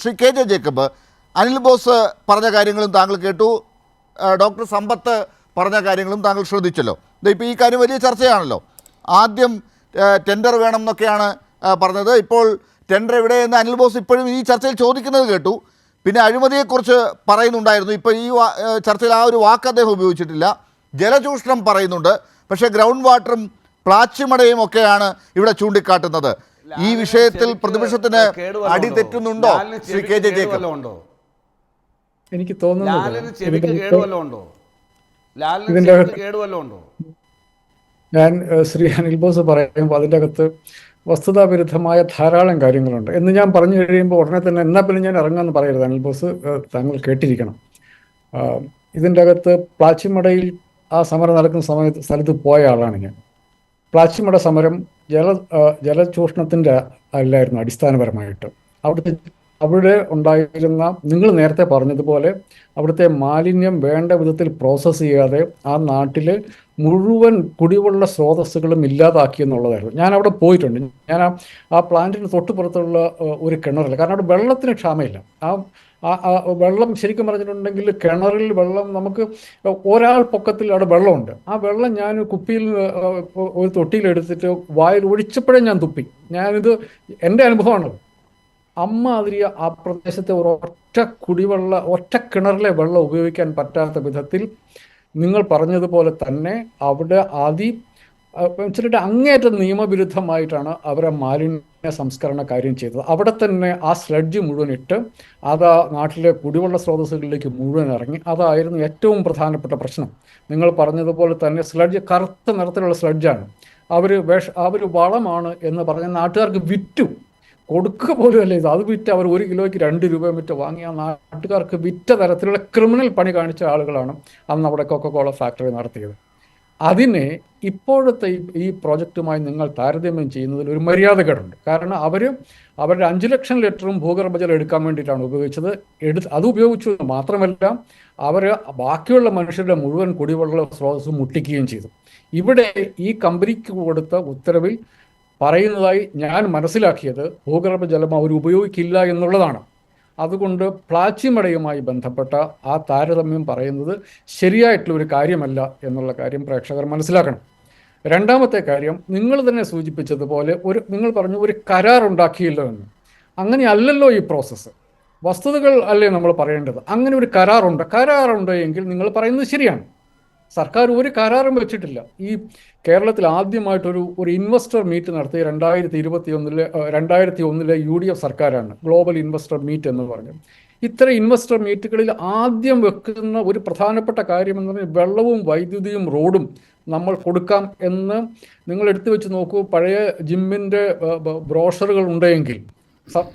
Shri K J Jacob Anil Bose പറഞ്ഞ കാര്യങ്ങളും താങ്കൾ കേട്ടു. ഡോക്ടർ സമ്പത്ത് പറഞ്ഞ കാര്യങ്ങളും താങ്കൾ ശ്രദ്ധിച്ചല്ലോ. ദേ ഇപ്പോൾ ഈ കാര്യം വലിയ ചർച്ചയാണല്ലോ. ആദ്യം ടെൻഡർ വേണം എന്നൊക്കെയാണ് പറഞ്ഞത്. ഇപ്പോൾ ടെൻഡർ എവിടെയെന്ന് അനിൽ ബോസ് ഇപ്പോഴും ഈ ചർച്ചയിൽ ചോദിക്കുന്നത് കേട്ടു. പിന്നെ അഴിമതിയെക്കുറിച്ച് പറയുന്നുണ്ടായിരുന്നു. ഇപ്പോൾ ഈ ചർച്ചയിൽ ആ ഒരു വാക്ക് അദ്ദേഹം ഉപയോഗിച്ചിട്ടില്ല. ജലചൂഷണം പറയുന്നുണ്ട്. പക്ഷേ ഗ്രൗണ്ട് വാട്ടറും പ്ലാച്ചിമടയും ഒക്കെയാണ് ഇവിടെ ചൂണ്ടിക്കാട്ടുന്നത്. ഈ വിഷയത്തിൽ പ്രതിപക്ഷത്തിന് അടി തെറ്റുന്നുണ്ടോ? Shri K J Jacob. ഉണ്ടോ? എനിക്ക് തോന്നുന്നു തോന്നുന്നത് ചെവിക്ക് ഇതിന്റെ കേടുവല്ലോ ഉണ്ടോ? ലാലിന് ചെവിക്ക് കേടുവല്ലോ ഉണ്ടോ? ഞാൻ ശ്രീ അനിൽ ബോസ് പറയുമ്പോൾ അതിന്റെ അകത്ത് വസ്തുതാവിരുദ്ധമായ ധാരാളം കാര്യങ്ങളുണ്ട്. എന്ന് ഞാൻ പറഞ്ഞു കഴിയുമ്പോൾ ഉടനെ തന്നെ എന്നാ പിന്നെ ഞാൻ ഇറങ്ങാമെന്ന് പറയരുത്. അനിൽ ബോസ് താങ്കൾ കേട്ടിരിക്കണം. ഇതിന്റെ അകത്ത് പ്ലാച്ചിമടയിൽ ആ സമരം നടക്കുന്ന സമയത്ത് സ്ഥലത്ത് പോയ ആളാണ് ഞാൻ. പ്ലാച്ചിമട സമരം ജല ജലചൂഷണത്തിന്റെ അല്ലായിരുന്നു അടിസ്ഥാനപരമായിട്ട്. അവിടുത്തെ അവിടെ ഉണ്ടായിരുന്ന നിങ്ങൾ നേരത്തെ പറഞ്ഞതുപോലെ അവിടുത്തെ മാലിന്യം വേണ്ട വിധത്തിൽ പ്രോസസ്സ് ചെയ്യാതെ ആ നാട്ടിൽ മുഴുവൻ കുടിവെള്ള സ്രോതസ്സുകളും ഇല്ലാതാക്കി എന്നുള്ളതായിരുന്നു. ഞാൻ അവിടെ പോയിട്ടുണ്ട്. ഞാൻ ആ പ്ലാന്റിന് തൊട്ടുപുറത്തുള്ള ഒരു കിണറല്ല കാരണം അവിടെ വെള്ളത്തിന് ക്ഷാമയില്ല ആ ആ- വെള്ളം ശരിക്കും പറഞ്ഞിട്ടുണ്ടെങ്കിൽ കിണറിൽ വെള്ളം നമുക്ക് ഒരാൾ പൊക്കത്തിൽ അവിടെ വെള്ളമുണ്ട്. ആ വെള്ളം ഞാൻ കുപ്പിയിൽ ഒരു തൊട്ടിയിൽ എടുത്തിട്ട് വായിൽ ഒഴിച്ചപ്പോഴേ ഞാൻ തുപ്പി. ഞാനിത് എന്റെ അനുഭവമാണ്. അമ്മാതിരി ആ പ്രദേശത്തെ ഒരു ഒറ്റ കുടിവെള്ള ഒറ്റ കിണറിലെ വെള്ളം ഉപയോഗിക്കാൻ പറ്റാത്ത വിധത്തിൽ നിങ്ങൾ പറഞ്ഞതുപോലെ തന്നെ അവിടെ അതി വെച്ചിട്ട് അങ്ങേയറ്റം നിയമവിരുദ്ധമായിട്ടാണ് അവരെ മാലിന്യ സംസ്കരണ കാര്യം ചെയ്തത്. അവിടെ തന്നെ ആ സ്ലഡ്ജ് മുഴുവൻ ഇട്ട് അത് നാട്ടിലെ കുടിവെള്ള സ്രോതസ്സുകളിലേക്ക് മുഴുവൻ ഇറങ്ങി. അതായിരുന്നു ഏറ്റവും പ്രധാനപ്പെട്ട പ്രശ്നം. നിങ്ങൾ പറഞ്ഞതുപോലെ തന്നെ സ്ലഡ്ജ് കറുത്ത നിറത്തിലുള്ള സ്ലഡ്ജാണ് അവർ വേഷ അവർ വളമാണ് എന്ന് പറഞ്ഞ നാട്ടുകാർക്ക് വിറ്റു. കൊടുക്കുക പോലും അല്ല ഇത്. അത് വിറ്റ് അവർ ഒരു കിലോയ്ക്ക് രണ്ട് രൂപ വിറ്റ് വാങ്ങി ആ നാട്ടുകാർക്ക് വിറ്റ തരത്തിലുള്ള ക്രിമിനൽ പണി കാണിച്ച ആളുകളാണ് അന്ന് അവിടെ കൊക്കക്കോള ഫാക്ടറി നടത്തിയത്. അതിനെ ഇപ്പോഴത്തെ ഈ- പ്രോജക്റ്റുമായി നിങ്ങൾ താരതമ്യം ചെയ്യുന്നതിൽ ഒരു മര്യാദകേടുണ്ട്. കാരണം അവർ അവരുടെ അഞ്ച് ലക്ഷം ലിറ്ററും ഭൂഗർഭജലം എടുക്കാൻ വേണ്ടിയിട്ടാണ് ഉപയോഗിച്ചത്. എടു അത് ഉപയോഗിച്ചു മാത്രമല്ല അവർ ബാക്കിയുള്ള മനുഷ്യരുടെ മുഴുവൻ കുടിവെള്ള സ്രോതസ്സും മുട്ടിക്കുകയും ചെയ്തു. ഇവിടെ ഈ കമ്പനിക്ക് കൊടുത്ത ഉത്തരവിൽ പറയുന്നതായി ഞാൻ മനസ്സിലാക്കിയത് ഭൂഗർഭജലം അവർ ഉപയോഗിക്കില്ല എന്നുള്ളതാണ്. അതുകൊണ്ട് പ്ലാച്ചിമടയുമായി ബന്ധപ്പെട്ട ആ താരതമ്യം പറയുന്നത് ശരിയായിട്ടുള്ള ഒരു കാര്യമല്ല എന്നുള്ള കാര്യം പ്രേക്ഷകർ മനസ്സിലാക്കണം. രണ്ടാമത്തെ കാര്യം നിങ്ങൾ തന്നെ സൂചിപ്പിച്ചതുപോലെ ഒരു നിങ്ങൾ പറഞ്ഞു ഒരു കരാർ ഉണ്ടാക്കിയില്ലോ എന്ന്. അങ്ങനെയല്ലല്ലോ ഈ പ്രോസസ്സ്. വസ്തുതകൾ അല്ലേ നമ്മൾ പറയേണ്ടത്? അങ്ങനെ ഒരു കരാറുണ്ട്. കരാറുണ്ട് എങ്കിൽ നിങ്ങൾ പറയുന്നത് ശരിയാണ്. സർക്കാർ ഒരു കരാറും വെച്ചിട്ടില്ല. ഈ കേരളത്തിൽ ആദ്യമായിട്ടൊരു ഒരു ഇൻവെസ്റ്റർ മീറ്റ് നടത്തി രണ്ടായിരത്തി ഇരുപത്തി ഒന്നിലെ രണ്ടായിരത്തി ഒന്നിലെ യു ഡി എഫ് സർക്കാരാണ്. ഗ്ലോബൽ ഇൻവെസ്റ്റർ മീറ്റ് എന്ന് പറഞ്ഞു. ഇത്തരം ഇൻവെസ്റ്റർ മീറ്റുകളിൽ ആദ്യം വെക്കുന്ന ഒരു പ്രധാനപ്പെട്ട കാര്യം എന്ന് പറഞ്ഞാൽ വെള്ളവും വൈദ്യുതിയും റോഡും നമ്മൾ കൊടുക്കാം എന്ന് നിങ്ങൾ എടുത്തു വെച്ച് നോക്കൂ. പഴയ ജിമ്മിന്റെ ബ്രോഷറുകൾ ഉണ്ടെങ്കിൽ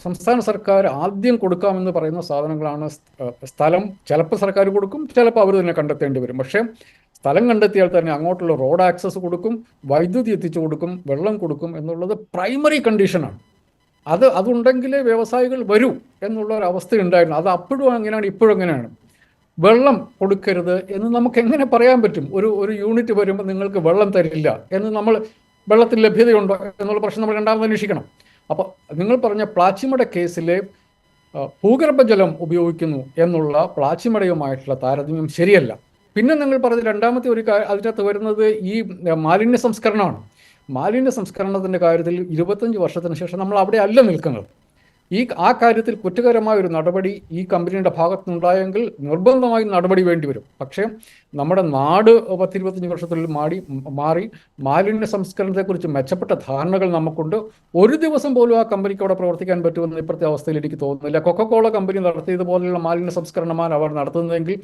സംസ്ഥാന സർക്കാർ ആദ്യം കൊടുക്കാമെന്ന് പറയുന്ന സാധനങ്ങളാണ് സ്ഥലം. ചിലപ്പോൾ സർക്കാർ കൊടുക്കും ചിലപ്പോൾ അവർ തന്നെ കണ്ടെത്തേണ്ടി വരും. പക്ഷേ സ്ഥലം കണ്ടെത്തിയാൽ തന്നെ അങ്ങോട്ടുള്ള റോഡ് ആക്സസ് കൊടുക്കും വൈദ്യുതി എത്തിച്ചു കൊടുക്കും വെള്ളം കൊടുക്കും എന്നുള്ളത് പ്രൈമറി കണ്ടീഷനാണ് അത് അതുണ്ടെങ്കിലേ വ്യവസായികൾ വരൂ എന്നുള്ള ഒരു അവസ്ഥ ഉണ്ടായിരുന്നു അത് അപ്പോഴും അങ്ങനെയാണ് ഇപ്പോഴും അങ്ങനെയാണ്. വെള്ളം കൊടുക്കരുത് എന്ന് നമുക്ക് എങ്ങനെ പറയാൻ പറ്റും? ഒരു ഒരു യൂണിറ്റ് വരുമ്പോൾ നിങ്ങൾക്ക് വെള്ളം തരില്ല എന്ന് നമ്മൾ വെള്ളത്തിൽ ലഭ്യതയുണ്ടോ എന്നുള്ള പ്രശ്നം നമ്മൾ രണ്ടാമത് അന്വേഷിക്കണം. അപ്പോൾ നിങ്ങൾ പറഞ്ഞ പ്ലാച്ചിമട കേസിലെ ഭൂഗർഭജലം ഉപയോഗിക്കുന്നു എന്നുള്ള പ്ലാച്ചിമടയുമായിട്ടുള്ള താരതമ്യം ശരിയല്ല. പിന്നെ നിങ്ങൾ പറഞ്ഞ രണ്ടാമത്തെ ഒരു അതിനകത്ത് വരുന്നത് ഈ മാലിന്യ സംസ്കരണമാണ്. മാലിന്യ സംസ്കരണത്തിന്റെ കാര്യത്തിൽ ഇരുപത്തഞ്ച് വർഷത്തിന് ശേഷം നമ്മൾ അവിടെ അല്ല നിൽക്കുന്നത്. ഈ ആ കാര്യത്തിൽ കുറ്റകരമായ ഒരു നടപടി ഈ കമ്പനിയുടെ ഭാഗത്തുനിന്നുണ്ടായെങ്കിൽ നിർബന്ധമായും നടപടി വേണ്ടി വരും. പക്ഷേ നമ്മുടെ നാട് പത്തിരുപത്തഞ്ച് വർഷത്തിനുള്ളിൽ മാടി മാറി മാലിന്യ സംസ്കരണത്തെക്കുറിച്ച് മെച്ചപ്പെട്ട ധാരണകൾ നമുക്കുണ്ട്. ഒരു ദിവസം പോലും ആ കമ്പനിക്ക് അവിടെ പ്രവർത്തിക്കാൻ പറ്റുമെന്ന് ഇപ്പോഴത്തെ അവസ്ഥയിൽ എനിക്ക് തോന്നുന്നില്ല. കൊക്കക്കോള കമ്പനി നടത്തിയതുപോലെയുള്ള മാലിന്യ സംസ്കരണമാണ് അവർ നടത്തുന്നതെങ്കിൽ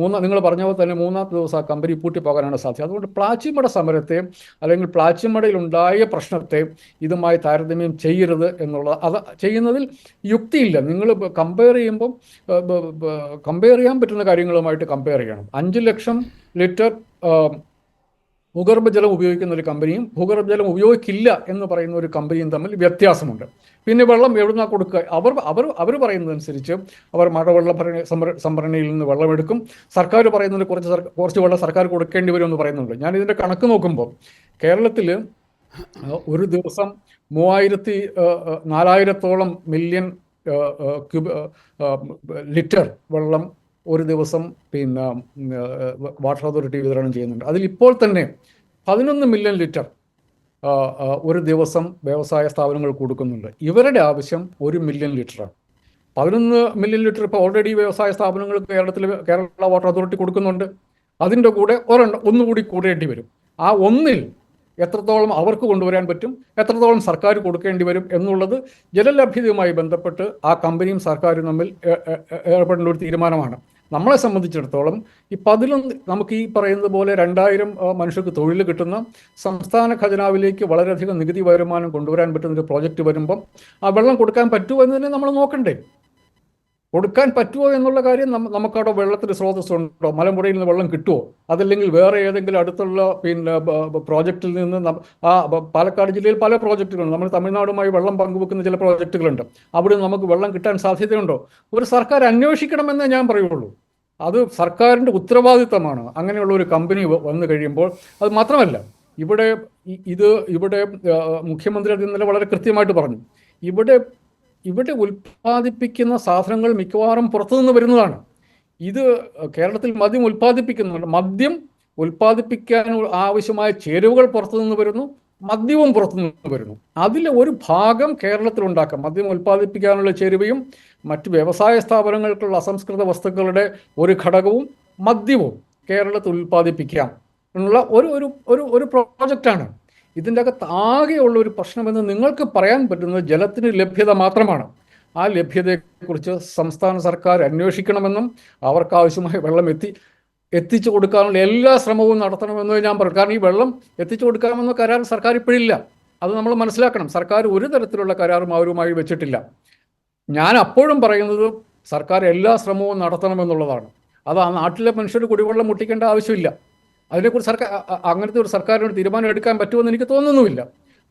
മൂന്നാം നിങ്ങൾ പറഞ്ഞ പോലെ തന്നെ മൂന്നാമത്തെ ദിവസം ആ കമ്പനി പൂട്ടിപ്പോകാനാണ് സാധ്യത. അതുകൊണ്ട് പ്ലാച്ചിമട സമരത്തെ അല്ലെങ്കിൽ പ്ലാച്ചിമടയിൽ ഉണ്ടായ പ്രശ്നത്തെ ഇതുമായി താരതമ്യം ചെയ്യരുത് എന്നുള്ള അത് ചെയ്യുന്നതിൽ യുക്തിയില്ല. നിങ്ങൾ കമ്പയർ ചെയ്യുമ്പം കമ്പയർ ചെയ്യാൻ പറ്റുന്ന കാര്യങ്ങളുമായിട്ട് കമ്പയർ ചെയ്യണം. അഞ്ച് ലക്ഷം ലിറ്റർ ഭൂഗർഭജലം ഉപയോഗിക്കുന്ന ഒരു കമ്പനിയും ഭൂഗർഭജലം ഉപയോഗിക്കില്ല എന്ന് പറയുന്ന ഒരു കമ്പനിയും തമ്മിൽ വ്യത്യാസമുണ്ട്. പിന്നെ വെള്ളം എവിടുന്നാ കൊടുക്കുക അവർ അവർ അവർ പറയുന്നതനുസരിച്ച് അവർ മഴവെള്ള സംഭര- സംഭരണിയിൽ നിന്ന് വെള്ളമെടുക്കും. സർക്കാർ പറയുന്നത് കുറച്ച് കുറച്ച് വെള്ളം സർക്കാർ കൊടുക്കേണ്ടി വരും എന്ന് പറയുന്നുണ്ട്. ഞാൻ ഇതിന്റെ കണക്ക് നോക്കുമ്പോൾ കേരളത്തിൽ ഒരു ദിവസം മൂവായിരത്തി നാലായിരത്തോളം മില്യൺ ക്യൂബ് ലിറ്റർ വെള്ളം ഒരു ദിവസം പിന്നെ വാട്ടർ അതോറിറ്റി വിതരണം ചെയ്യുന്നുണ്ട്. അതിൽ ഇപ്പോൾ തന്നെ പതിനൊന്ന് മില്യൺ ലിറ്റർ ഒരു ദിവസം വ്യവസായ സ്ഥാപനങ്ങൾ കൊടുക്കുന്നുണ്ട്. ഇവരുടെ ആവശ്യം ഒരു മില്യൺ ലിറ്ററാണ് പതിനൊന്ന് മില്യൺ ലിറ്റർ ഇപ്പോൾ ഓൾറെഡി വ്യവസായ സ്ഥാപനങ്ങൾ കേരളത്തിൽ കേരള വാട്ടർ അതോറിറ്റി കൊടുക്കുന്നുണ്ട്. അതിന്റെ കൂടെ ഒരെണ്ണം ഒന്നുകൂടി കൂടേണ്ടി വരും. ആ ഒന്നിൽ എത്രത്തോളം അവർക്ക് കൊണ്ടുവരാൻ പറ്റും എത്രത്തോളം സർക്കാർ കൊടുക്കേണ്ടി വരും എന്നുള്ളത് ജലലഭ്യതയുമായി ബന്ധപ്പെട്ട് ആ കമ്പനിയും സർക്കാരും തമ്മിൽ ഏർപ്പെടേണ്ട ഒരു തീരുമാനമാണ്. നമ്മളെ സംബന്ധിച്ചിടത്തോളം ഈ പതിലൊന്ന് നമുക്ക് ഈ പറയുന്നത് പോലെ രണ്ടായിരം മനുഷ്യർക്ക് തൊഴിൽ കിട്ടുന്ന സംസ്ഥാന ഖജനാവിലേക്ക് വളരെയധികം നികുതി വരുമാനം കൊണ്ടുവരാൻ പറ്റുന്ന ഒരു പ്രോജക്റ്റ് വരുമ്പം ആ വെള്ളം കൊടുക്കാൻ പറ്റുമോ എന്ന് തന്നെ നമ്മൾ നോക്കണ്ടേ. കൊടുക്കാൻ പറ്റുമോ എന്നുള്ള കാര്യം നമുക്കവിടെ വെള്ളത്തിന് സ്രോതസ് ഉണ്ടോ മലമ്പുഴയിൽ നിന്ന് വെള്ളം കിട്ടുമോ അതല്ലെങ്കിൽ വേറെ ഏതെങ്കിലും അടുത്തുള്ള പിന്നെ പ്രോജക്റ്റിൽ നിന്ന് ആ പാലക്കാട് ജില്ലയിൽ പല പ്രോജക്റ്റുകളുണ്ട് നമ്മൾ തമിഴ്നാടുമായി വെള്ളം പങ്കുവെക്കുന്ന ചില പ്രോജക്റ്റുകളുണ്ട് അവിടെ നമുക്ക് വെള്ളം കിട്ടാൻ സാധ്യതയുണ്ടോ? ഒരു സർക്കാർ അന്വേഷിക്കണമെന്നേ ഞാൻ പറയുള്ളൂ. അത് സർക്കാരിന്റെ ഉത്തരവാദിത്തമാണ്. അങ്ങനെയുള്ള ഒരു കമ്പനി വന്നു കഴിയുമ്പോൾ അത് മാത്രമല്ല ഇവിടെ ഇത് ഇവിടെ മുഖ്യമന്ത്രി അത് ഇന്നലെ വളരെ കൃത്യമായിട്ട് പറഞ്ഞു. ഇവിടെ ഇവിടെ ഉൽപ്പാദിപ്പിക്കുന്ന സാധനങ്ങൾ മിക്കവാറും പുറത്തുനിന്ന് വരുന്നതാണ്. ഇത് കേരളത്തിൽ മദ്യം ഉൽപ്പാദിപ്പിക്കുന്നുണ്ട്. മദ്യം ഉൽപ്പാദിപ്പിക്കാൻ ആവശ്യമായ ചേരുവകൾ പുറത്തുനിന്ന് വരുന്നു മദ്യവും പുറത്തുനിന്ന് വരുന്നു. അതിൽ ഒരു ഭാഗം കേരളത്തിൽ ഉണ്ടാക്കാം. മദ്യം ഉൽപ്പാദിപ്പിക്കാനുള്ള ചേരുവയും മറ്റ് വ്യവസായ സ്ഥാപനങ്ങൾക്കുള്ള അസംസ്കൃത വസ്തുക്കളുടെ ഒരു ഘടകവും മദ്യവും കേരളത്തിൽ ഉൽപ്പാദിപ്പിക്കാം. എന്നുള്ള ഒരു ഒരു ഒരു പ്രോജക്റ്റാണ്. ഇതിന്റെ അകത്ത് ആകെയുള്ള ഒരു പ്രശ്നമെന്ന് നിങ്ങൾക്ക് പറയാൻ പറ്റുന്നത് ജലത്തിന് ലഭ്യത മാത്രമാണ്. ആ ലഭ്യതയെക്കുറിച്ച് സംസ്ഥാന സർക്കാർ അന്വേഷിക്കണമെന്നും അവർക്ക് ആവശ്യമായ വെള്ളം എത്തി എത്തിച്ചു കൊടുക്കാനുള്ള എല്ലാ ശ്രമവും നടത്തണമെന്ന് ഞാൻ പറയും കാരണം ഈ വെള്ളം എത്തിച്ചു കൊടുക്കാമെന്ന കരാർ സർക്കാർ ഇപ്പോഴില്ല. അത് നമ്മൾ മനസ്സിലാക്കണം. സർക്കാർ ഒരു തരത്തിലുള്ള കരാറും അവരുമായി വെച്ചിട്ടില്ല. ഞാൻ അപ്പോഴും പറയുന്നത് സർക്കാർ എല്ലാ ശ്രമവും നടത്തണമെന്നുള്ളതാണ്. അത് ആ നാട്ടിലെ മനുഷ്യർ കുടിവെള്ളം മുട്ടിക്കേണ്ട ആവശ്യമില്ല. അതിനെക്കുറിച്ച് സർക്കാർ അങ്ങനത്തെ ഒരു സർക്കാരിനോട് തീരുമാനം എടുക്കാൻ പറ്റുമെന്ന് എനിക്ക് തോന്നുന്നുമില്ല.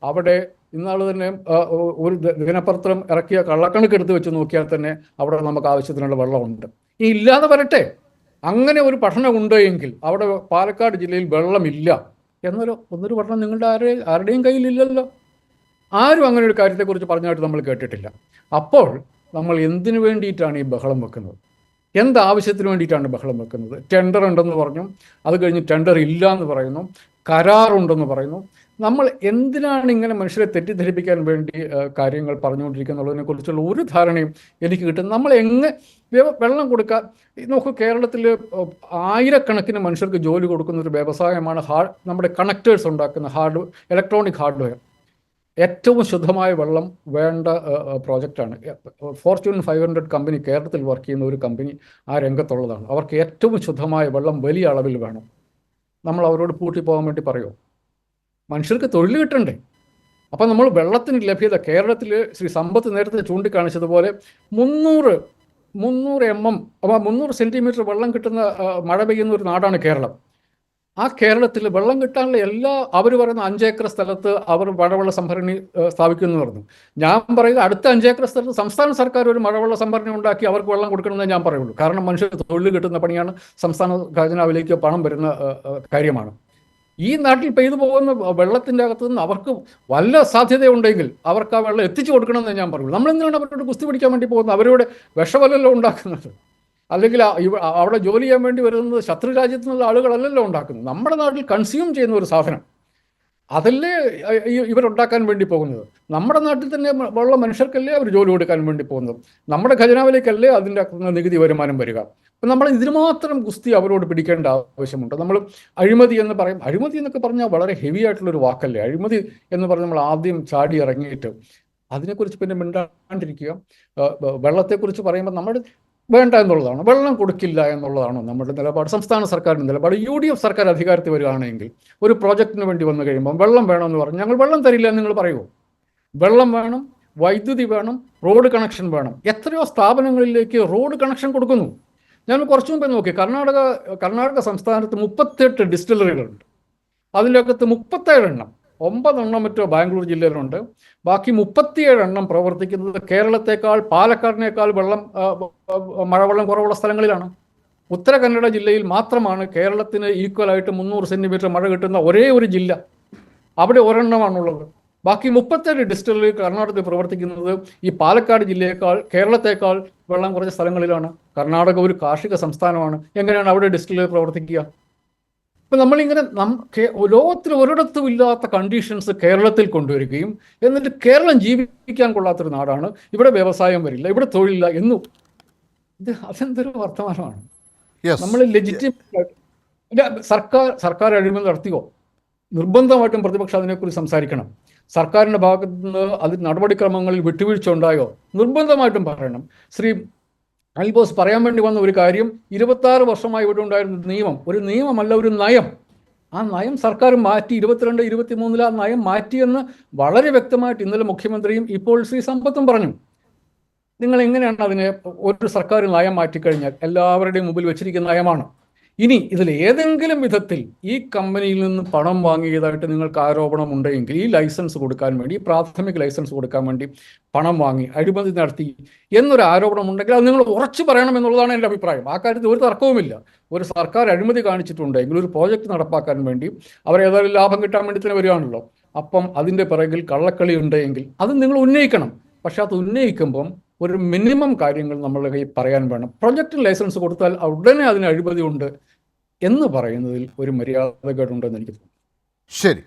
അവിടെ ഇന്നാൾ തന്നെ ഒരു ദിനപത്രം ഇറക്കിയ കള്ളക്കണക്ക് എടുത്ത് വെച്ച് നോക്കിയാൽ തന്നെ അവിടെ നമുക്ക് ആവശ്യത്തിനുള്ള വെള്ളമുണ്ട്. ഈ ഇല്ലാതെ വരട്ടെ. അങ്ങനെ ഒരു പഠനം ഉണ്ട് എങ്കിൽ അവിടെ പാലക്കാട് ജില്ലയിൽ വെള്ളമില്ല എന്നൊരു ഒന്നൊരു പഠനം നിങ്ങളുടെ ആരെ ആരുടെയും കയ്യിലില്ലല്ലോ. ആരും അങ്ങനെ ഒരു കാര്യത്തെക്കുറിച്ച് പറഞ്ഞായിട്ട് നമ്മൾ കേട്ടിട്ടില്ല. അപ്പോൾ നമ്മൾ എന്തിനു വേണ്ടിയിട്ടാണ് ഈ ബഹളം വെക്കുന്നത്? എന്ത് ആവശ്യത്തിന് വേണ്ടിയിട്ടാണ് ബഹളം വെക്കുന്നത്? ടെൻഡർ ഉണ്ടെന്ന് പറഞ്ഞു. അത് കഴിഞ്ഞ് ടെൻഡർ ഇല്ല എന്ന് പറയുന്നു. കരാറുണ്ടെന്ന് പറയുന്നു. നമ്മൾ എന്തിനാണ് ഇങ്ങനെ മനുഷ്യരെ തെറ്റിദ്ധരിപ്പിക്കാൻ വേണ്ടി കാര്യങ്ങൾ പറഞ്ഞുകൊണ്ടിരിക്കുന്നുള്ളതിനെ കുറിച്ചുള്ള ഒരു ധാരണയും എനിക്ക് കിട്ടും. നമ്മൾ എങ്ങനെ വ്യ- വെള്ളം കൊടുക്കാൻ ഈ നോക്കൂ കേരളത്തിൽ ആയിരക്കണക്കിന് മനുഷ്യർക്ക് ജോലി കൊടുക്കുന്ന ഒരു വ്യവസായമാണ് ഹാർഡ് നമ്മുടെ കണക്ടേഴ്സ് ഉണ്ടാക്കുന്ന ഹാർഡ് ഇലക്ട്രോണിക് ഹാർഡ്വെയർ ഏറ്റവും ശുദ്ധമായ വെള്ളം വേണ്ട പ്രോജക്റ്റാണ് ഫോർച്യൂൺ ഫൈവ് ഹൺഡ്രഡ് കമ്പനി കേരളത്തിൽ വർക്ക് ചെയ്യുന്ന ഒരു കമ്പനി ആ രംഗത്തുള്ളതാണ്. അവർക്ക് ഏറ്റവും ശുദ്ധമായ വെള്ളം വലിയ അളവിൽ വേണം. നമ്മൾ അവരോട് പൂട്ടി പോകാൻ വേണ്ടി പറയുമോ മനുഷ്യർക്ക് തൊഴിൽ കിട്ടണ്ടേ? അപ്പം നമ്മൾ വെള്ളത്തിന് ലഭ്യത കേരളത്തിൽ ശ്രീ സമ്പത്ത് നേരത്തെ ചൂണ്ടിക്കാണിച്ചതുപോലെ മുന്നൂറ് മുന്നൂറ് എം എം മുന്നൂറ് സെന്റിമീറ്റർ വെള്ളം കിട്ടുന്ന മഴ പെയ്യുന്ന ഒരു നാടാണ് കേരളം. ആ കേരളത്തിൽ വെള്ളം കിട്ടാനുള്ള എല്ലാ അവർ പറയുന്ന അഞ്ചേക്കർ സ്ഥലത്ത് അവർ മഴവെള്ള സംഭരണി സ്ഥാപിക്കുമെന്ന് പറഞ്ഞു. ഞാൻ പറയുക അടുത്ത അഞ്ചേക്കർ സ്ഥലത്ത് സംസ്ഥാന സർക്കാർ ഒരു മഴവെള്ള സംഭരണി ഉണ്ടാക്കി അവർക്ക് വെള്ളം കൊടുക്കണമെന്നേ ഞാൻ പറയുള്ളൂ. കാരണം മനുഷ്യർ തൊഴിൽ കിട്ടുന്ന പണിയാണ് സംസ്ഥാന ഖജനാവിലേക്ക് പണം വരുന്ന കാര്യമാണ്. ഈ നാട്ടിൽ പെയ്തു പോകുന്ന വെള്ളത്തിന്റെ അകത്ത് നിന്ന് അവർക്ക് വല്ല സാധ്യതയുണ്ടെങ്കിൽ അവർക്ക് ആ വെള്ളം എത്തിച്ചു കൊടുക്കണമെന്ന് ഞാൻ പറയുള്ളൂ. നമ്മൾ എന്തിനാണ് അവരോട് കുസ്തി പിടിക്കാൻ വേണ്ടി പോകുന്നത്? അവരോട് വിഷവലല്ലോ ഉണ്ടാക്കുന്നത്. അല്ലെങ്കിൽ അവിടെ ജോലി ചെയ്യാൻ വേണ്ടി വരുന്നത് ശത്രു രാജ്യത്തു നിന്നുള്ള ആളുകളല്ലല്ലോ ഉണ്ടാക്കുന്നത്. നമ്മുടെ നാട്ടിൽ കൺസ്യൂം ചെയ്യുന്ന ഒരു സാധനം. അതല്ലേ ഇവരുണ്ടാക്കാൻ വേണ്ടി പോകുന്നത്. നമ്മുടെ നാട്ടിൽ തന്നെ ഉള്ള മനുഷ്യർക്കല്ലേ അവർ ജോലി കൊടുക്കാൻ വേണ്ടി പോകുന്നത്. നമ്മുടെ ഖജനാവിലേക്കല്ലേ അതിന്റെ നികുതി വരുമാനം വരിക. അപ്പം നമ്മൾ ഇതിന് മാത്രം കുസ്തി അവരോട് പിടിക്കേണ്ട ആവശ്യമുണ്ട്. നമ്മൾ അഴിമതി എന്ന് പറയും. അഴിമതി എന്നൊക്കെ പറഞ്ഞാൽ വളരെ ഹെവി ആയിട്ടുള്ള ഒരു വാക്കല്ലേ. അഴിമതി എന്ന് പറഞ്ഞ് നമ്മൾ ആദ്യം ചാടി ഇറങ്ങിയിട്ട് അതിനെക്കുറിച്ച് പിന്നെ മിണ്ടാണ്ടിരിക്കുക. വെള്ളത്തെക്കുറിച്ച് പറയുമ്പോൾ നമ്മുടെ വേണ്ട എന്നുള്ളതാണ്. വെള്ളം കൊടുക്കില്ല എന്നുള്ളതാണ് നമ്മുടെ നിലപാട്. സംസ്ഥാന സർക്കാരിന്റെ നിലപാട്. യു ഡി എഫ് സർക്കാർ അധികാരത്തിൽ വരികയാണെങ്കിൽ ഒരു പ്രോജക്റ്റിന് വേണ്ടി വന്നു കഴിയുമ്പോൾ വെള്ളം വേണമെന്ന് പറഞ്ഞു ഞങ്ങൾ വെള്ളം തരില്ല എന്ന് നിങ്ങൾ പറയുമോ വെള്ളം വേണം വൈദ്യുതി വേണം റോഡ് കണക്ഷൻ വേണം. എത്രയോ സ്ഥാപനങ്ങളിലേക്ക് റോഡ് കണക്ഷൻ കൊടുക്കുന്നു. ഞാൻ കുറച്ചു മുമ്പേ നോക്കി. കർണാടക കർണാടക സംസ്ഥാനത്ത് മുപ്പത്തെട്ട് ഡിസ്റ്റിലറികളുണ്ട്. അതിന്റെ മുപ്പത്തേഴ് എണ്ണം ഒമ്പതെണ്ണം മറ്റോ ബാംഗ്ലൂർ ജില്ലയിലുണ്ട്. ബാക്കി മുപ്പത്തിയേഴ് എണ്ണം പ്രവർത്തിക്കുന്നത് കേരളത്തെക്കാൾ പാലക്കാടിനേക്കാൾ വെള്ളം മഴവെള്ളം കുറവുള്ള സ്ഥലങ്ങളിലാണ്. ഉത്തര കന്നഡ ജില്ലയിൽ മാത്രമാണ് കേരളത്തിന് ഈക്വലായിട്ട് മുന്നൂറ് സെന്റിമീറ്റർ മഴ കിട്ടുന്ന ഒരേ ഒരു ജില്ല. അവിടെ ഒരെണ്ണമാണുള്ളത്. ബാക്കി മുപ്പത്തേഴ് ഡിസ്റ്റിലറി കർണാടകത്തിൽ പ്രവർത്തിക്കുന്നത് ഈ പാലക്കാട് ജില്ലയേക്കാൾ കേരളത്തേക്കാൾ വെള്ളം കുറഞ്ഞ സ്ഥലങ്ങളിലാണ്. കർണാടക ഒരു കാർഷിക സംസ്ഥാനമാണ്. എങ്ങനെയാണ് അവിടെ ഡിസ്റ്റിലറി പ്രവർത്തിക്കുക? ഇപ്പം നമ്മളിങ്ങനെ നം ലോകത്തിൽ ഒരിടത്തും ഇല്ലാത്ത കണ്ടീഷൻസ് കേരളത്തിൽ കൊണ്ടുവരികയും എന്നിട്ട് കേരളം ജീവിക്കാൻ കൊള്ളാത്തൊരു നാടാണ്. ഇവിടെ വ്യവസായം വരില്ല ഇവിടെ തൊഴിലില്ല എന്നും. ഇത് അതെന്തൊരു വർത്തമാനമാണ്. നമ്മൾ ലെജിറ്റിമേറ്റ് സർക്കാർ സർക്കാർ അഴിമതി നടത്തിയോ? നിർബന്ധമായിട്ടും പ്രതിപക്ഷം അതിനെക്കുറിച്ച് സംസാരിക്കണം. സർക്കാരിന്റെ ഭാഗത്ത് നിന്ന് അതിൽ നടപടിക്രമങ്ങളിൽ വിട്ടുവീഴ്ച ഉണ്ടായോ? നിർബന്ധമായിട്ടും പറയണം. ശ്രീ അൽബോസ് പറയാൻ വേണ്ടി വന്ന ഒരു കാര്യം ഇരുപത്തി ആറ് വർഷമായി ഇവിടെ ഉണ്ടായിരുന്ന നിയമം ഒരു നിയമമല്ല ഒരു നയം. ആ നയം സർക്കാർ മാറ്റി ഇരുപത്തിരണ്ട് ഇരുപത്തി മൂന്നിൽ ആ നയം മാറ്റിയെന്ന് വളരെ വ്യക്തമായിട്ട് ഇന്നലെ മുഖ്യമന്ത്രിയും ഇപ്പോൾ ശ്രീ സമ്പത്തും പറഞ്ഞു. നിങ്ങൾ എങ്ങനെയാണ് അതിനെ ഒരു സർക്കാർ നയം മാറ്റിക്കഴിഞ്ഞാൽ? എല്ലാവരുടെയും മുമ്പിൽ വെച്ചിരിക്കുന്ന നയമാണ്. ഇനി ഇതിൽ ഏതെങ്കിലും വിധത്തിൽ ഈ കമ്പനിയിൽ നിന്ന് പണം വാങ്ങിയതായിട്ട് നിങ്ങൾക്ക് ആരോപണം ഉണ്ടെങ്കിൽ ഈ ലൈസൻസ് കൊടുക്കാൻ വേണ്ടി പ്രാഥമിക ലൈസൻസ് കൊടുക്കാൻ വേണ്ടി പണം വാങ്ങി അഴിമതി നടത്തി എന്നൊരു ആരോപണം ഉണ്ടെങ്കിൽ അത് നിങ്ങൾ ഉറച്ചു പറയണം എന്നുള്ളതാണ് എന്റെ അഭിപ്രായം. ആ കാര്യത്തിൽ ഒരു തർക്കവുമില്ല. ഒരു സർക്കാർ അഴിമതി കാണിച്ചിട്ടുണ്ടെങ്കിൽ ഒരു പ്രോജക്റ്റ് നടപ്പാക്കാൻ വേണ്ടി അവർ ഏതായാലും ലാഭം കിട്ടാൻ വേണ്ടി തന്നെ വരികയാണല്ലോ. അപ്പം അതിന്റെ പിറകിൽ കള്ളക്കളി ഉണ്ടെങ്കിൽ അത് നിങ്ങൾ ഉന്നയിക്കണം. പക്ഷെ അത് ഉന്നയിക്കുമ്പം ഒരു മിനിമം കാര്യങ്ങൾ നമ്മൾ കയ്യിൽ പറയാൻ വേണം. പ്രൊജക്റ്റ് ലൈസൻസ് കൊടുത്താൽ ഉടനെ അതിന് അഴിമതി ഉണ്ട് എന്ന് പറയുന്നതിൽ ഒരു മര്യാദകേടുണ്ടെന്ന് എനിക്ക് തോന്നുന്നു. ശരി.